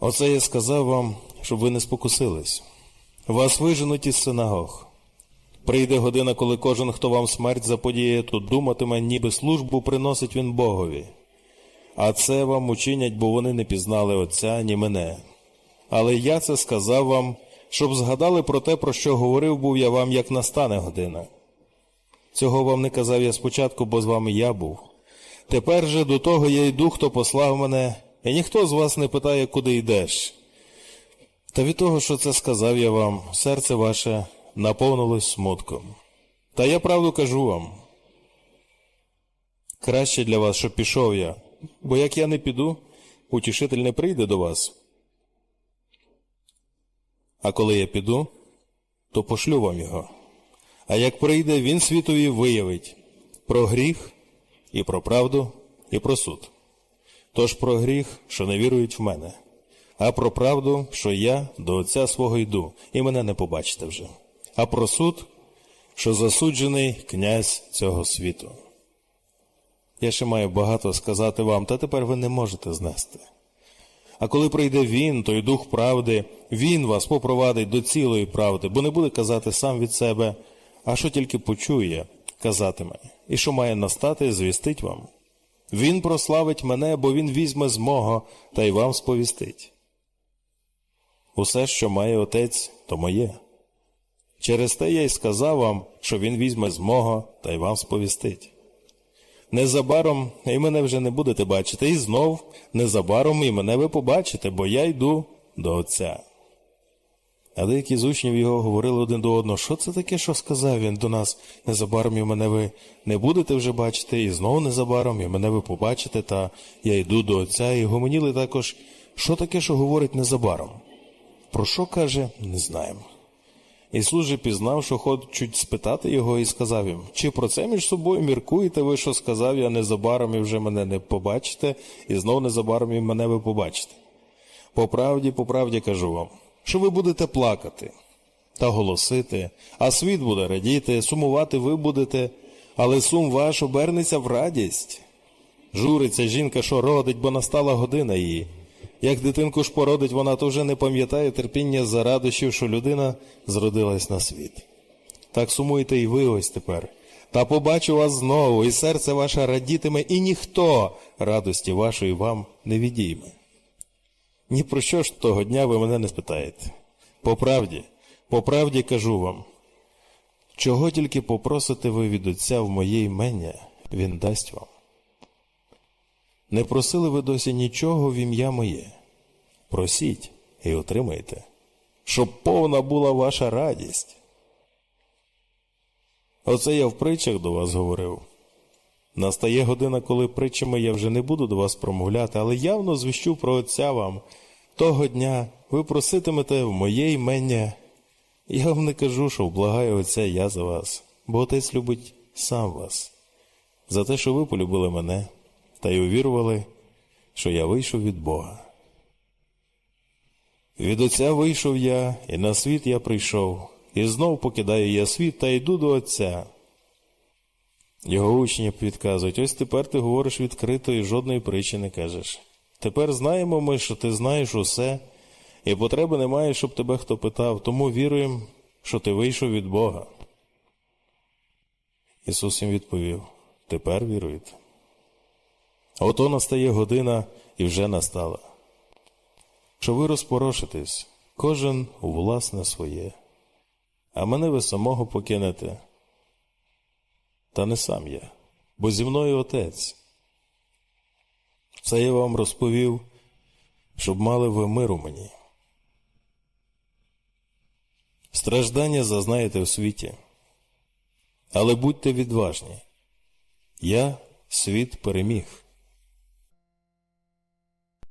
Оце я сказав вам, щоб ви не спокусились. Вас виженуть із синагог. Прийде година, коли кожен, хто вам смерть заподіє, тут думатиме, ніби службу приносить він Богові. А це вам учинять, бо вони не пізнали Отця, ні мене. Але я це сказав вам, щоб згадали про те, про що говорив був я вам, як настане година. Цього вам не казав я спочатку, бо з вами я був. Тепер же до того я йду, хто послав мене, і ніхто з вас не питає, куди йдеш. Та від того, що це сказав я вам, серце ваше наповнилось смутком. Та я правду кажу вам. Краще для вас, щоб пішов я, бо як я не піду, утішитель не прийде до вас. А коли я піду, то пошлю вам його. А як прийде, він світові виявить про гріх, і про правду, і про суд. Тож про гріх, що не вірують в мене, а про правду, що я до Отця свого йду, і мене не побачите вже, а про суд, що засуджений князь цього світу. Я ще маю багато сказати вам, та тепер ви не можете знести. А коли прийде він, той дух правди, він вас попровадить до цілої правди, бо не буде казати сам від себе, а що тільки почує, казатиме, і що має настати, звістить вам. Він прославить мене, бо він візьме з мого та й вам сповістить. Усе, що має отець, то моє. Через те я й сказав вам, що він візьме з мого та й вам сповістить. Незабаром і мене вже не будете бачити, і знов незабаром і мене ви побачите, бо я йду до Отця. А деякі з учнів його говорили один до одного, що це таке, що сказав він до нас, незабаром і мене ви не будете вже бачити, і знов незабаром і мене ви побачите, та я йду до Отця, і гомоніли також, що таке, що говорить незабаром. Про що каже, не знаємо. Ісус же пізнав, що хочуть спитати його, і сказав їм, чи про це між собою міркуєте ви, що сказав я незабаром і вже мене не побачите, і знов незабаром і мене ви побачите. По правді, по правді кажу вам, що ви будете плакати та голосити, а світ буде радіти, сумувати ви будете, але сум ваш обернеться в радість. Журиться жінка, що родить, бо настала година її. Як дитинку ж породить, вона то вже не пам'ятає терпіння за радощів, що людина зродилась на світ. Так сумуєте і ви ось тепер. Та побачу вас знову, і серце ваше радітиме, і ніхто радості вашої вам не відійме. Ні про що ж того дня ви мене не спитаєте. По правді, по правді кажу вам, чого тільки попросите ви від Отця в моє імення, Він дасть вам. Не просили ви досі нічого в ім'я моє. Просіть і отримайте, щоб повна була ваша радість. Оце я в притчах до вас говорив. Настає година, коли притчами я вже не буду до вас промовляти, але явно звіщу про Отця вам. Того дня ви проситимете в моє імення. Я вам не кажу, що вблагаю Отця я за вас, бо Отець любить сам вас, за те, що ви полюбили мене та й увірували, що я вийшов від Бога. Від Отця вийшов я, і на світ я прийшов, і знов покидаю я світ та йду до Отця. Його учні підказують, ось тепер ти говориш відкрито і жодної притчі не кажеш. Тепер знаємо ми, що ти знаєш усе, і потреби немає, щоб тебе хто питав, тому віруємо, що ти вийшов від Бога. Ісус їм відповів: Тепер віруєте. Ото настає година і вже настала. Що ви розпорошитесь, кожен у власне своє, а мене ви самого покинете. Та не сам я, бо зі мною отець. Це я вам розповів, щоб мали ви миру мені. Страждання зазнаєте в світі, але будьте відважні. Я світ переміг.